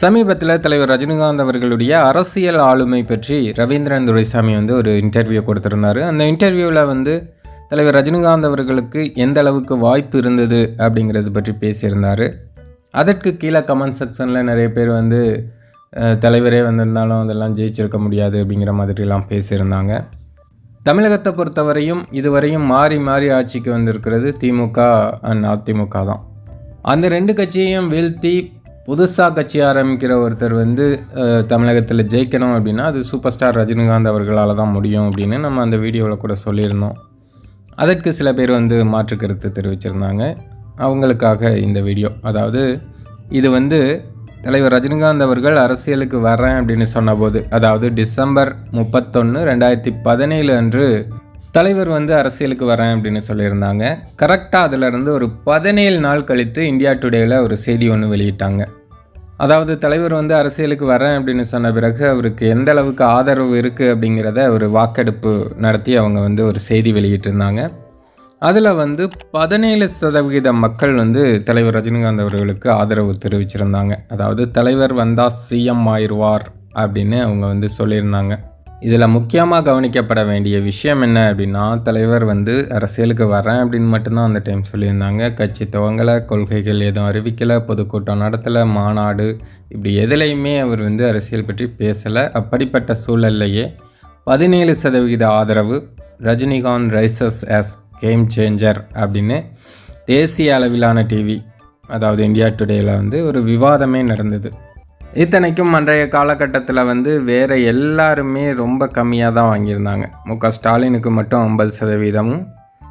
சமீபத்தில் தலைவர் ரஜினிகாந்த் அவர்களுடைய அரசியல் ஆளுமை பற்றி ரவீந்திரன் துரைசாமி வந்து ஒரு இன்டர்வியூ கொடுத்துருந்தார். அந்த இன்டர்வியூவில் வந்து தலைவர் ரஜினிகாந்த் அவர்களுக்கு எந்த அளவுக்கு வாய்ப்பு இருந்தது அப்படிங்கிறது பற்றி பேசியிருந்தார். அதற்கு கீழே கமெண்ட் செக்ஷனில் நிறைய பேர் வந்து தலைவரே வந்திருந்தாலும் அதெல்லாம் ஜெயிச்சிருக்க முடியாது அப்படிங்கிற மாதிரிலாம் பேசியிருந்தாங்க. தமிழகத்தை பொறுத்தவரையும் இதுவரையும் மாறி மாறி ஆட்சிக்கு வந்திருக்கிறது திமுக அண்ட் அதிமுக தான். அந்த ரெண்டு கட்சியையும் வீழ்த்தி புதுசாக கட்சி ஆரம்பிக்கிற ஒருத்தர் வந்து தமிழகத்தில் ஜெயிக்கணும் அப்படின்னா அது சூப்பர் ஸ்டார் ரஜினிகாந்த் அவர்களால் தான் முடியும் அப்படின்னு நம்ம அந்த வீடியோவில் கூட சொல்லியிருந்தோம். அதற்கு சில பேர் வந்து மாற்று கருத்து தெரிவிச்சிருந்தாங்க. அவங்களுக்காக இந்த வீடியோ. அதாவது இது வந்து தலைவர் ரஜினிகாந்த் அவர்கள் அரசியலுக்கு வரேன் அப்படின்னு சொன்னபோது அதாவது டிசம்பர் முப்பத்தொன்று ரெண்டாயிரத்தி பதினேழு அன்று தலைவர் வந்து அரசியலுக்கு வரேன் அப்படின்னு சொல்லியிருந்தாங்க. கரெக்டாக அதிலிருந்து ஒரு பதினேழு நாள் கழித்து இந்தியா டுடேயில் ஒரு செய்தி ஒன்று வெளியிட்டாங்க. அதாவது தலைவர் வந்து அரசியலுக்கு வரேன் அப்படின்னு சொன்ன பிறகு அவருக்கு எந்த அளவுக்கு ஆதரவு இருக்குது அப்படிங்கிறத ஒரு வாக்கெடுப்பு நடத்தி அவங்க வந்து ஒரு செய்தி வெளியிட்டிருந்தாங்க. அதில் வந்து பதினேழு சதவிகித மக்கள் வந்து தலைவர் ரஜினிகாந்த் அவர்களுக்கு ஆதரவு தெரிவிச்சிருந்தாங்க. அதாவது தலைவர் வந்தால் சிஎம் ஆயிடுவார் அப்படின்னு அவங்க வந்து சொல்லியிருந்தாங்க. இதில் முக்கியமாக கவனிக்கப்பட வேண்டிய விஷயம் என்ன அப்படின்னா தலைவர் வந்து அரசியலுக்கு வரேன் அப்படின்னு மட்டும்தான் அந்த டைம் சொல்லியிருந்தாங்க. கட்சி துவங்கலை கொள்கைகள் எதுவும் அறிவிக்கலை பொதுக்கூட்டம் நடத்தலை மாநாடு இப்படி எதுலேயுமே அவர் வந்து அரசியல் பற்றி பேசலை. அப்படிப்பட்ட சூழல்லையே பதினேழு சதவிகித ஆதரவு Rajinikanth rises as game changer அப்படின்னு தேசிய அளவிலான டிவி அதாவது இந்தியா டுடேயில் வந்து ஒரு விவாதமே நடந்தது. இத்தனைக்கும் அன்றைய காலகட்டத்தில் வந்து வேறு எல்லாருமே ரொம்ப கம்மியாக தான் வாங்கியிருந்தாங்க. மு. க. ஸ்டாலினுக்கு மட்டும் ஐம்பது சதவீதமும்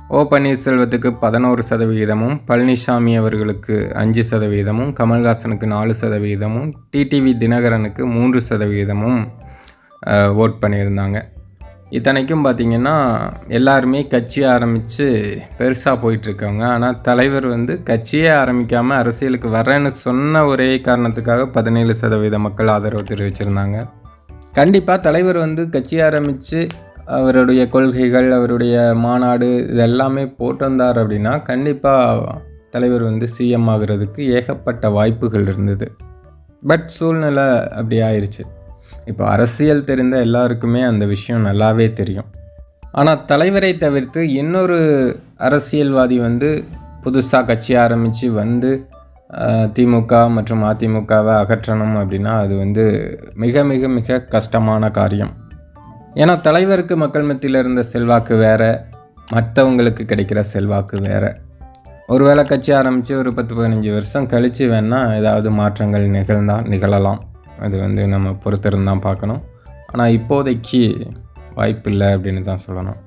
ஓ. பன்னீர்செல்வத்துக்கு பதினோரு சதவிகிதமும் பழனிசாமி அவர்களுக்கு அஞ்சு சதவீதமும் கமல்ஹாசனுக்கு நாலு சதவீதமும் டிடிவி தினகரனுக்கு மூன்று சதவீதமும் ஓட் பண்ணியிருந்தாங்க. இத்தனைக்கும் பார்த்திங்கன்னா எல்லாருமே கட்சி ஆரம்பித்து பெருசாக போயிட்டுருக்காங்க. ஆனால் தலைவர் வந்து கட்சியே ஆரம்பிக்காமல் அரசியலுக்கு வரேன்னு சொன்ன ஒரே காரணத்துக்காக பதினேழு சதவீத மக்கள் ஆதரவு தெரிவிச்சிருந்தாங்க. கண்டிப்பாக தலைவர் வந்து கட்சி ஆரம்பித்து அவருடைய கொள்கைகள் அவருடைய மாநாடு இதெல்லாமே போட்டு வந்தார் அப்படின்னா கண்டிப்பாக தலைவர் வந்து சிஎம் ஆகிறதுக்கு ஏகப்பட்ட வாய்ப்புகள் இருந்தது. பட் சூழ்நிலை அப்படி ஆயிடுச்சு இப்போ அரசியல் தெரிந்த எல்லாருக்குமே அந்த விஷயம் நல்லாவே தெரியும். ஆனால் தலைவரை தவிர்த்து இன்னொரு அரசியல்வாதி வந்து புதுசாக கட்சி ஆரம்பித்து வந்து திமுக மற்றும் அதிமுகவை அகற்றணும் அப்படின்னா அது வந்து மிக மிக மிக கஷ்டமான காரியம். ஏன்னா தலைவருக்கு மக்கள் மத்தியில் இருந்த செல்வாக்கு வேறு மற்றவங்களுக்கு கிடைக்கிற செல்வாக்கு வேறு. ஒருவேளை கட்சி ஆரம்பித்து ஒரு பத்து பதினஞ்சு வருஷம் கழித்து வேணால் ஏதாவது மாற்றங்கள் நிகழ்ந்தால் நிகழலாம். அது வந்து நம்ம பொறுத்திருந்தான் பார்க்கணும். ஆனால் இப்போதைக்கு வாய்ப்பில்லை அப்படின்னு தான் சொல்லணும்.